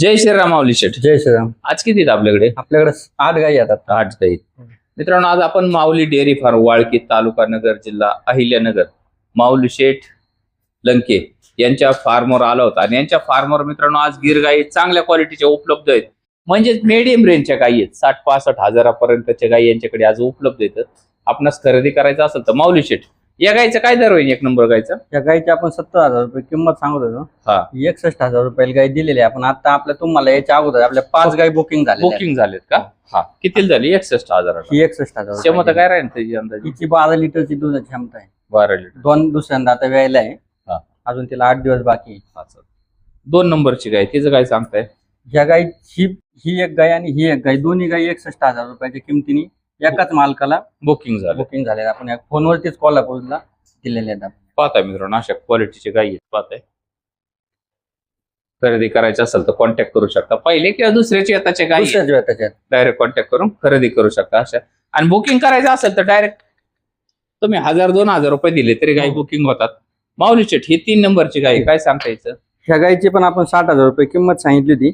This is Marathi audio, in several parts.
जय श्रीराम माऊली शेठ. जय श्रीराम. आज किती आहेत आपल्याकडे? आपल्याकडे आठ गाई येतात आठ गाई मित्रांनो आज आपण माऊली डेअरी फार्म वाळकी तालुका नगर जिल्हा अहिल्यानगर माऊली शेठ लंके यांच्या फार्मवर आला होता आणि यांच्या फार्मवर मित्रांनो आज गिर गाई चांगल्या क्वालिटीच्या उपलब्ध आहेत. म्हणजेच मिडियम रेंजच्या गायी आहेत. साठ पासष्ट हजारापर्यंतच्या गायी यांच्याकडे आज उपलब्ध आहेत. आपणास खरेदी करायचं असेल तर माऊली शेठ या गायचं काय दर होईल एक नंबर गायचा? या गाईची आपण सत्तर हजार रुपये किंमत सांगत होतो. हा. एकसष्ट हजार रुपयाला गाई दिलेली आहे. आपण आता आपल्या तुम्हाला याच्या अगोदर आपल्या पाच गाई बुकिंग झाली बुकिंग झालेत का? हा. किती झाली? एकसष्ट हजार ही एकसष्ट हजार क्षमता. काय राहील त्याची अंदाजे? हिची बारा लिटरची दुधाची क्षमता आहे. बारा लिटर. दोन दुसऱ्यांदा आता व्यायला आहे. अजून तिला आठ दिवस बाकी आहे. दोन नंबरची गाय तिचं काय सांगताय? ह्या गाई ही ही एक गाय आणि ही एक गाय. दोन्ही गाई एकसष्ट हजार रुपयाच्या किमतीने एकाच मालकाला बुकिंग झालं. बुकिंग झाले. आपण या फोनवरतीच कोल्हापूरला दिलेले आहेत. आपण. पाहताय मित्रांनो अशा क्वालिटीची गाई आहेत. पाहताय. खरेदी करायची असेल तर कॉन्टॅक्ट करू शकता. पहिले किंवा दुसऱ्याची आताच्या गाई त्याच्यात डायरेक्ट कॉन्टॅक्ट करून खरेदी करू शकता अशा. आणि बुकिंग करायचं असेल तर डायरेक्ट तुम्ही हजार दोन हजार रुपये दिले तरी गाई हो. बुकिंग होतात. माऊली शेठ ही तीन नंबरची गाई काय सांगता यायचं ह्या गाईची पण आपण साठ हजार रुपये किंमत सांगितली होती.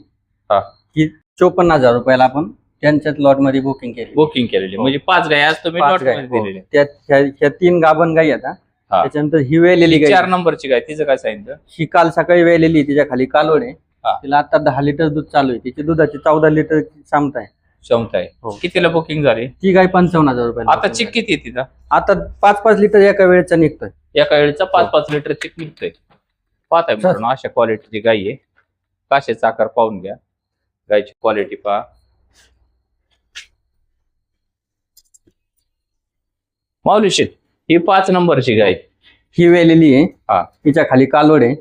हा. ही चोपन्न हजार रुपयाला आपण त्यांच्याच लॉटमध्ये बुकिंग केली. बुकिंग केलेली. हो. म्हणजे पाच गाई आज तुम्ही पाच मध्ये हो. दिलेले. त्यात ह्या ह्या तीन गाभण गाई आता हा. त्याच्यानंतर ही वेलेली गाई. चार नंबरची गाय तिचं काय सांगितलं? ही काल सकाळी वेलेली तिच्या खाली कालोड आहे. हा. तिला आता दहा लिटर दूध चालू आहे. तिची दुधाची चौदा लिटर क्षमता आहे. क्षमता आहे. हो. कितीला बुकिंग झाली? ती गाय पंचावन्न हजार रुपये आता चिक किती आहे तिचा? आता पाच पाच लिटर एका वेळेचा निघतोय. एका वेळेचा पाच. पाच लिटर चिक निघतोय. पाहताय मित्रांनो अशा क्वालिटीची गाई आहे. काशेचा आकार पाहून घ्या. गायची क्वालिटी पहा. माऊली शेठ ही पाच नंबरची गाय. ही वेलेली आहे. हा. तिच्या खाली कालोड आहे.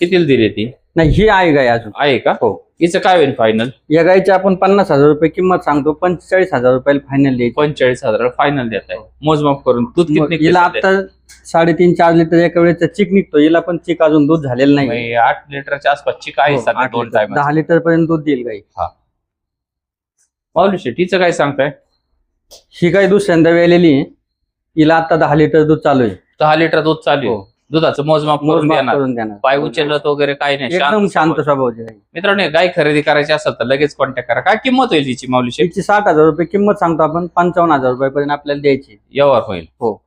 कितीला दिली ती? नाही ही आहे गाय अजून. आहे का? हो. हिचं काय होईल फायनल या गायची आपण पन्नास हजार रुपये किंमत सांगतो. पंचेचाळीस हजार रुपयाला फायनल द्यायची. पंचेचाळीस हजार फायनल देत आहे मोजमाप करून दूध किती मग हिला? आता साडेतीन चार लिटर एका वेळेचा चिक निघतो. हिला पण चिक अजून दूध झालेलं नाही. म्हणजे आठ लिटरच्या आसपास चिक आहे हो, आठ दोन लिटर. टाइम दहा लिटर पर्यंत दूध देईल गाई. माऊली शेठ हिचं काय सांगताय? ही गाय दुसऱ्यांदा वेलेली आहे. हिला आता दहा लिटर दूध चालू आहे. दहा लिटर दूध चालू आहे. हो. दुधाचं मोजमाप करून मोजमाप देणार. करून देणार. पाय उचलत वगैरे काही नाही. एकदम शांत स्वभाव. स्वभावाची मित्रांनो हे गाय खरेदी करायची असेल तर लगेच कॉन्टॅक्ट करा. काय किंमत होईल तिची माऊली हिची साठ हजार रुपये किंमत सांगतो आपण. पंचावन्न हजार रुपयापर्यंत आपल्याला द्यायची व्यवहार होईल. हो.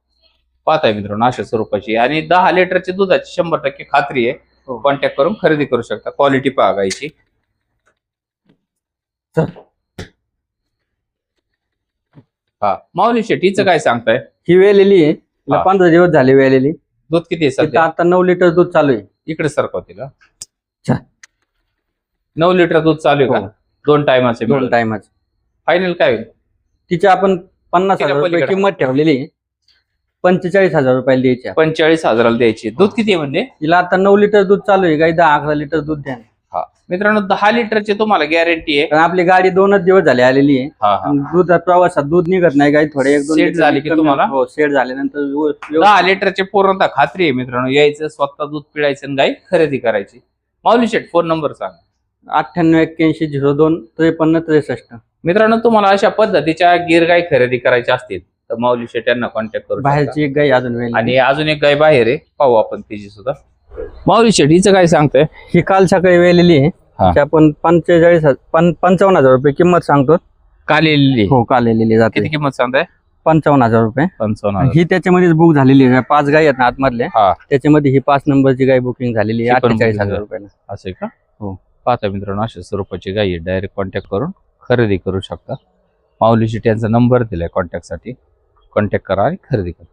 पाहताय मित्रांनो अशा स्वरूपाची. आणि दहा लिटरची दुधाची शंभर टक्के खात्री आहे. हो. कॉन्टॅक्ट करून खरेदी करू शकता. क्वालिटी पहा गायची चल. हा. माऊली हिचं काय सांगताय? ही वेलेली आहे. हा. पंधरा दिवस झाले वेलेली. दूध किती आहे तिथं सध्या? आता नऊ लिटर दूध चालू आहे. इकडे सरकवतील का छा. नऊ लिटर दूध चालू आहे हो. का दोन टायमाचे दोन टायमाच. फायनल काय होईल? तिची आपण पन्नास तिला हजार रुपये पलीकडे. किंमत ठेवलेली आहे. पंचेचाळीस हजार रुपयाला द्यायची आहे. पंचेचाळीस हजाराला द्यायची. दूध किती आहे म्हणजे हिला आता नऊ लिटर दूध चालू आहे. गाई दहा अकरा लिटर दूध द्या. हा. मित्रांनो दहा लिटरची तुम्हाला गॅरंटी आहे. कारण आपली गाडी दोनच दिवस झाले आलेली आहे. हा हा. आणि दूध प्रवासात दूध निघत नाही गाई थोडे एक दोन सेट लिटर झाली की कमी- तुम्हाला? हो सेट झाल्यानंतर व्यव- व्यव- दहा लिटरची पूर्णतः खात्री आहे मित्रांनो. यायचं स्वतः दूध पिळायचं आणि गाई खरेदी करायची. माऊली शेठ फोन नंबर सांग. अठ्ठ्याण्णव एक्क्याऐंशी झिरो दोन त्रेपन्न त्रेसष्ट. मित्रांनो तुम्हाला अशा पद्धतीच्या गिर गाई खरेदी करायच्या असतील तर माऊली शेठ यांना कॉन्टॅक्ट करू शकता. बाहेरची एक गाई अजून वेळ आणि अजून एक गाय बाहेर आहे. पाहू आपण तिची सुद्धा. माऊली शेठ हिचं काय सांगतोय? ही काल सकाळी वेलेली आहे आपण पंचेचाळीस पंचावन्न हजार रुपये किंमत सांगतो. कालेली हो काल वेलेली जाते. किती किंमत सांगताय? पंचावन्न हजार रुपये. पंचावन्न. ही त्याच्यामध्येच बुक झालेली आहे. पाच गाई आहेत ना आतमधल्या हा. त्याच्यामध्ये ही पाच नंबरची गाय बुकिंग झालेली आहे. अठ्ठेचाळीस हजार. रुपयाला. असं का? हो. पाहता मित्रांनो अशा स्वरूपाची गाई डायरेक्ट कॉन्टॅक्ट करून खरेदी करू शकता. माऊली शेठ यांचा नंबर दिलाय कॉन्टॅक्टसाठी कॉन्टॅक्ट करा आणि खरेदी करा.